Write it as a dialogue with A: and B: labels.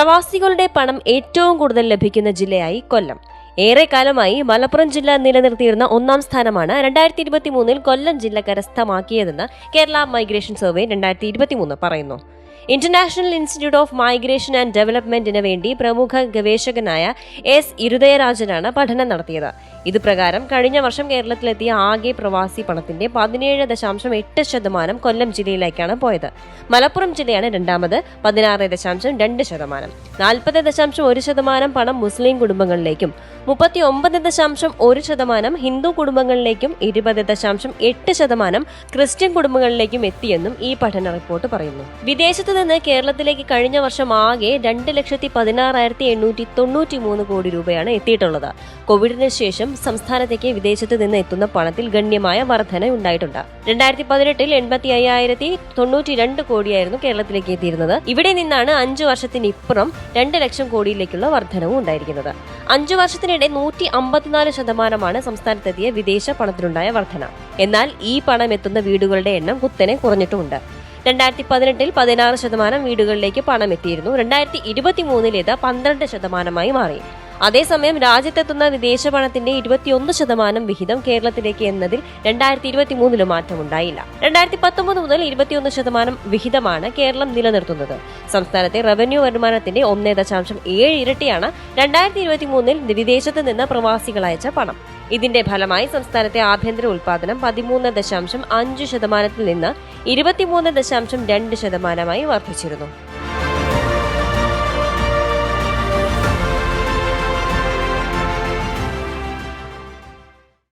A: പ്രവാസികളുടെ പണം ഏറ്റവും കൂടുതൽ ലഭിക്കുന്ന ജില്ലയായി കൊല്ലം. ഏറെക്കാലമായി മലപ്പുറം ജില്ല നിലനിർത്തിയിരുന്ന ഒന്നാം സ്ഥാനമാണ് രണ്ടായിരത്തി ഇരുപത്തി മൂന്നിൽ കൊല്ലം ജില്ല കരസ്ഥമാക്കിയതെന്ന് കേരള മൈഗ്രേഷൻ സർവേ രണ്ടായിരത്തി ഇരുപത്തി മൂന്ന് പറയുന്നു. International institute of migration and ഡെവലപ്മെന്റിന് വേണ്ടി പ്രമുഖ ഗവേഷകനായ എസ് ഇരുദയരാജനാണ് പഠനം നടത്തിയത്. ഇത് പ്രകാരം കഴിഞ്ഞ വർഷം കേരളത്തിലെത്തിയ ആകെ പ്രവാസി പണത്തിന്റെ പതിനേഴ് ദശാംശം എട്ട് ശതമാനം കൊല്ലം ജില്ലയിലേക്കാണ് പോയത്. മലപ്പുറം ജില്ലയാണ് രണ്ടാമത് പതിനാറ് ദശാംശം രണ്ട് ശതമാനം. നാൽപ്പത് ദശാംശം ഒരു ശതമാനം പണം മുസ്ലിം കുടുംബങ്ങളിലേക്കും മുപ്പത്തി ഒമ്പത് ദശാംശം ഒരു ശതമാനം ഹിന്ദു കുടുംബങ്ങളിലേക്കും ഇരുപത് ദശാംശം എട്ട് ശതമാനം ക്രിസ്ത്യൻ കുടുംബങ്ങളിലേക്കും എത്തിയെന്നും ഈ പഠന റിപ്പോർട്ട് പറയുന്നു. വിദേശത്ത് നിന്ന് കേരളത്തിലേക്ക് കഴിഞ്ഞ വർഷം ആകെ രണ്ട് ലക്ഷത്തി പതിനാറായിരത്തി എണ്ണൂറ്റി തൊണ്ണൂറ്റി മൂന്ന് കോടി രൂപയാണ് എത്തിയിട്ടുള്ളത്. കോവിഡിന് ശേഷം സംസ്ഥാനത്തേക്ക് വിദേശത്ത് നിന്ന് എത്തുന്ന പണത്തിൽ ഗണ്യമായ വർധന ഉണ്ടായിട്ടുണ്ട്. രണ്ടായിരത്തി പതിനെട്ടിൽ എൺപത്തി അയ്യായിരത്തി തൊണ്ണൂറ്റി രണ്ട് കോടിയായിരുന്നു കേരളത്തിലേക്ക് എത്തിയിരുന്നത്. ഇവിടെ നിന്നാണ് അഞ്ചു വർഷത്തിനിപ്പുറം രണ്ട് ലക്ഷം കോടിയിലേക്കുള്ള വർധനവും ഉണ്ടായിരിക്കുന്നത്. അഞ്ചു വർഷത്തിനിടെ നൂറ്റി അമ്പത്തിനാല് ശതമാനമാണ് സംസ്ഥാനത്തെത്തിയ വിദേശ പണത്തിനുണ്ടായ വർധന. എന്നാൽ ഈ പണം എത്തുന്ന വീടുകളുടെ എണ്ണം കുത്തനെ കുറഞ്ഞിട്ടുമുണ്ട്. രണ്ടായിരത്തി പതിനെട്ടിൽ പതിനാറ് ശതമാനം വീടുകളിലേക്ക് പണം എത്തിയിരുന്നു. രണ്ടായിരത്തി ഇരുപത്തി മൂന്നിലേത് പന്ത്രണ്ട് ശതമാനമായി മാറി. അതേസമയം രാജ്യത്തെത്തുന്ന വിദേശ പണത്തിന്റെ ഇരുപത്തിയൊന്ന് ശതമാനം വിഹിതം കേരളത്തിലേക്ക് എന്നതിൽ രണ്ടായിരത്തി ഇരുപത്തി മൂന്നിലും മാറ്റമുണ്ടായില്ല. രണ്ടായിരത്തി പത്തൊമ്പത് മുതൽ ഇരുപത്തിയൊന്ന് ശതമാനം വിഹിതമാണ് കേരളം നിലനിർത്തുന്നത്. സംസ്ഥാനത്തെ റവന്യൂ വരുമാനത്തിന്റെ ഒന്നേ ദശാംശം ഏഴ് ഇരട്ടിയാണ് രണ്ടായിരത്തി ഇരുപത്തി മൂന്നിൽ വിദേശത്ത് നിന്ന് പ്രവാസികൾ അയച്ച പണം. ഇതിന്റെ ഫലമായി സംസ്ഥാനത്തെ ആഭ്യന്തര ഉൽപാദനം പതിമൂന്ന് ദശാംശം അഞ്ച് ശതമാനത്തിൽ നിന്ന് ഇരുപത്തിമൂന്ന് ദശാംശം രണ്ട് ശതമാനമായി വർദ്ധിച്ചിരുന്നു.